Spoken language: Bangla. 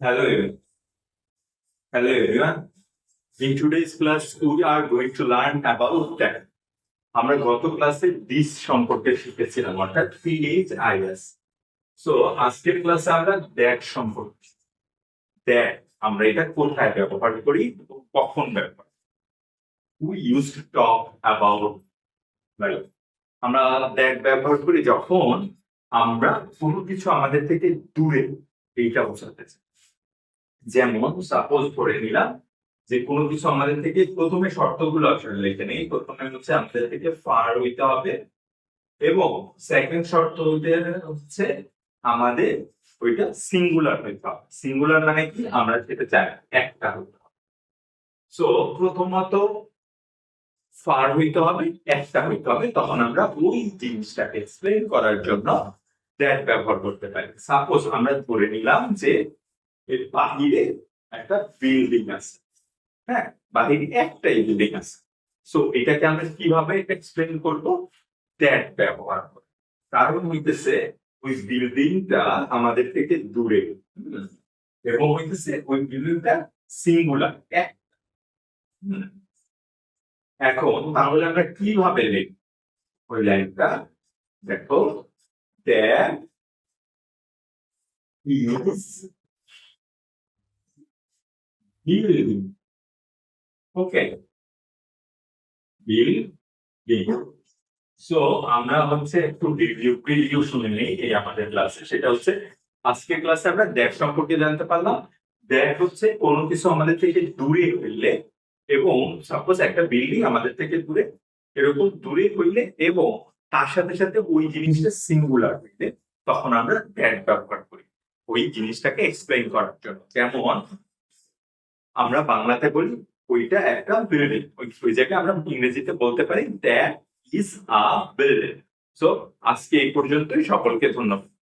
Hello. Hello, everyone. In today's class, we are going to learn about that. আমরা গত ক্লাসে দিস সম্পর্কে শিখেছিলাম অর্থাৎ থ্রি এইচ আইএস সো আজকের ক্লাসে আমরা দ্যাট সম্পর্কে দ্যাট আমরা এটা কোথায় ব্যবহার করি কখন ব্যবহার we use to talk about আমরা দ্যাট ব্যবহার করি যখন আমরা কোনো কিছু আমাদের থেকে দূরে এইটা বোঝাতে চাই যেমন সাপোজ ধরে নিলাম যে কোনো কিছু আমাদের থেকে প্রথমে শর্তগুলো আসলে লিখে নেই। প্রথমে হচ্ছে আমাদের থেকে ফার হইতে হবে এবং সেকেন্ড শর্ত হইতে হচ্ছে আমাদের ওইটা সিঙ্গুলার হইতে হবে। সিঙ্গুলার মানে কি? আমরা সেটা চাই একটা হইতে হবে। সো প্রথমত ফার হইতে হবে, একটা হইতে হবে। তখন আমরা ওই জিনিসটাকে এক্সপ্লেন করার জন্য দ্যাট ব্যবহার করতে পারি। সাপোজ আমরা ধরে নিলাম যে এর বাহিরে একটা বিল্ডিং আছে। হ্যাঁ বাহিরে একটাই বিল্ডিং আছে। সো এটাকে আমরা কীভাবে এক্সপ্লেন করব? দ্যাট ব্যবহার করে। কারণ হইতেছে, ওই বিল্ডিংটা আমাদের থেকে দূরে। এবং হইতেছে, ওই বিল্ডিংটা সিঙ্গুলার এক। এখন, তাহলে আমরা কীভাবে লিখব ওই লাইনটা, দেখো that is building. Okay. Building. So আমরা হচ্ছে একটু রিভিউ প্রিভিউ শুনে নেই এই আমাদের ক্লাসে সেটা হচ্ছে আজকে ক্লাসে আমরা ড্যাক সম্পর্কে জানতে পারলাম ড্যাক হচ্ছে কোনো কিছু আমাদের থেকে দূরে হইলে এবং সাপোজ একটা বিল্ডিং আমাদের থেকে দূরে, এরকম দূরে হইলে এবং তার সাথে সাথে ওই জিনিসটা সিঙ্গুলার হইলে, তখন আমরা ড্যাট ব্যবহার করি ওই জিনিসটাকে এক্সপ্লেইন করার জন্য যেমন আমরা বাংলাতে বলি, ওইটা একটা বিল্ডিং ওই জায়গায় আমরা ইংরেজিতে বলতে পারি that is a building so আজকে এই পর্যন্তই। সকলকে ধন্যবাদ।